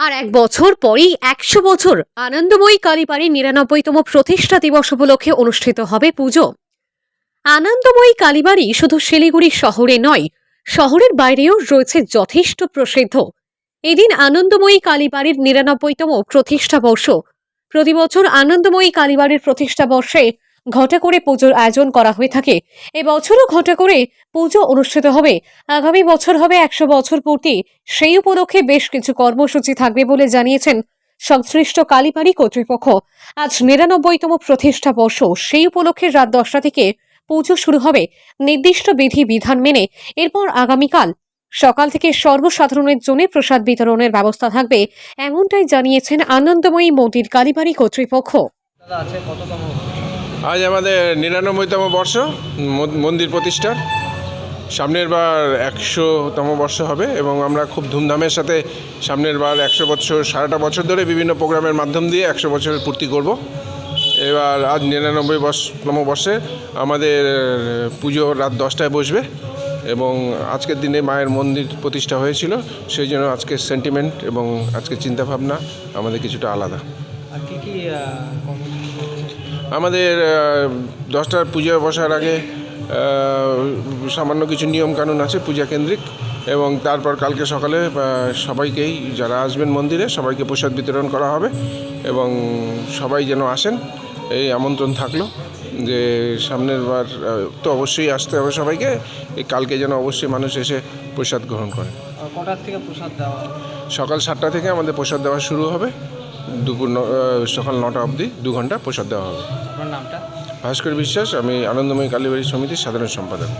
আর এক বছর পরেই একশো বছর আনন্দময়ী কালীবাড়ির নিরানব্বইতম প্রতিষ্ঠা দিবস উপলক্ষে অনুষ্ঠিত হবে পুজো। আনন্দময়ী কালীবাড়ি শুধু শিলিগুড়ি শহরে নয়, শহরের বাইরেও রয়েছে যথেষ্ট প্রসিদ্ধ। এদিন আনন্দময়ী কালীবাড়ির নিরানব্বইতম প্রতিষ্ঠা বর্ষ। প্রতি বছর আনন্দময়ী কালীবাড়ির প্রতিষ্ঠা বর্ষে ঘটা করে পুজোর আয়োজন করা হয়ে থাকে। এবছরও ঘটা করে পুজো অনুষ্ঠিত হবে। আগামী বছর হবে একশো বছর পূর্তি। সেই উপলক্ষে বেশ কিছু কর্মসূচি থাকবে বলে জানিয়েছেন সংশ্লিষ্ট কালীবাড়ি কর্তৃপক্ষ। আজ নিরানব্বইতম প্রতিষ্ঠা বর্ষ। সেই উপলক্ষে রাত দশটা থেকে পুজো শুরু হবে। নির্দিষ্ট বিধি বিধান মেনে এরপর আগামীকাল সকাল থেকে সর্বসাধারণের জন্য প্রসাদ বিতরণের ব্যবস্থা থাকবে এমনটাই জানিয়েছেন আনন্দময়ী মন্দির কালীবাড়ি কর্তৃপক্ষ। আজ আমাদের নিরানব্বইতম বর্ষ, মন- মন্দির প্রতিষ্ঠার সামনের বার একশোতম বর্ষ হবে এবং আমরা খুব ধুমধামের সাথে সামনের বার একশো বছর সারাটা বছর ধরে বিভিন্ন প্রোগ্রামের মাধ্যম দিয়ে একশো বছরের পূর্তি করব এবার আজ নিরানব্বই বর্ষতম বর্ষে আমাদের পুজো রাত দশটায় বসবে এবং আজকের দিনে মায়ের মন্দির প্রতিষ্ঠা হয়েছিল, সেই জন্য আজকের সেন্টিমেন্ট এবং আজকের চিন্তাভাবনা আমাদের কিছুটা আলাদা? আমাদের দশটার পূজা বসার আগে সামান্য কিছু নিয়ম কানুন আছে পূজা কেন্দ্রিক এবং তারপর কালকে সকালে সবাইকেই যারা আসবেন মন্দিরে সবাইকে প্রসাদ বিতরণ করা হবে এবং সবাই যেন আসেন এই আমন্ত্রণ থাকল যে সামনের বার তো অবশ্যই আসতে হবে সবাইকে এই কালকে যেন অবশ্যই মানুষ এসে প্রসাদ গ্রহণ করে। কটার থেকে প্রসাদ দেওয়া সকাল সাতটা থেকে আমাদের প্রসাদ দেওয়া শুরু হবে দুপুর সকাল নটা অবধি দু ঘণ্টা প্রসাদ দেওয়া হবে। নামটা? ভাস্কর বিশ্বাস আমি আনন্দময়ী কালীবাড়ি সমিতির সাধারণ সম্পাদক।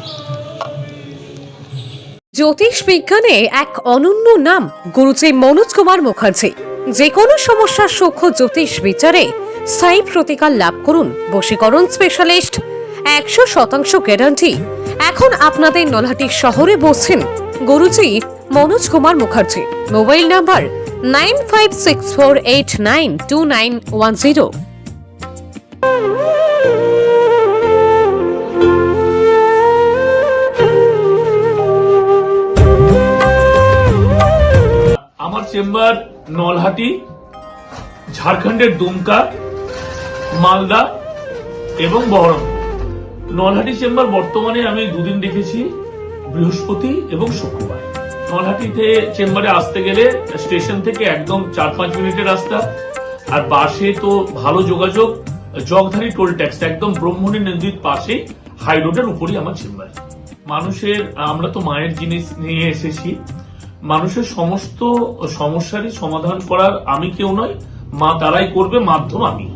জ্যোতিষ বিজ্ঞানে এক অনন্য নাম গুরুজি মনোজ কুমার মুখার্জি। যে কোনো সমস্যার সূক্ষ্ম জ্যোতিষ বিচারে স্থায়ী প্রতিকার লাভ করুন বশীকরণ স্পেশালিস্ট একশো শতাংশ গ্যারান্টি এখন আপনাদের নলহাটি শহরে বসছেন Guruji Manoj Kumar Mukherjee. Mobile number nine five six four eight nine two nine one zero. আমার চেম্বার নলহাটি, ঝাড়খণ্ডের দুমকা, মালদা এবং বহরম নলহাটি চেম্বার বর্তমানে আমি দুদিন দেখেছি, বৃহস্পতি এবং শুক্রবার। নলহাটিতে চেম্বারে আসতে গেলে স্টেশন থেকে একদম চার পাঁচ মিনিটের রাস্তা। আর বাসে তো ভালো যোগাযোগ, জগধারি টোল ট্যাক্স, একদম ব্রহ্মণী নদীর পাশে হাই রোডের উপরই আমার চেম্বার। মানুষের, আমরা তো মায়ের জিনিস নিয়ে এসেছি। মানুষের সমস্ত সমস্যারই সমাধান করার আমি কেউ নয় মা তারাই করবে, মাধ্যম আমি।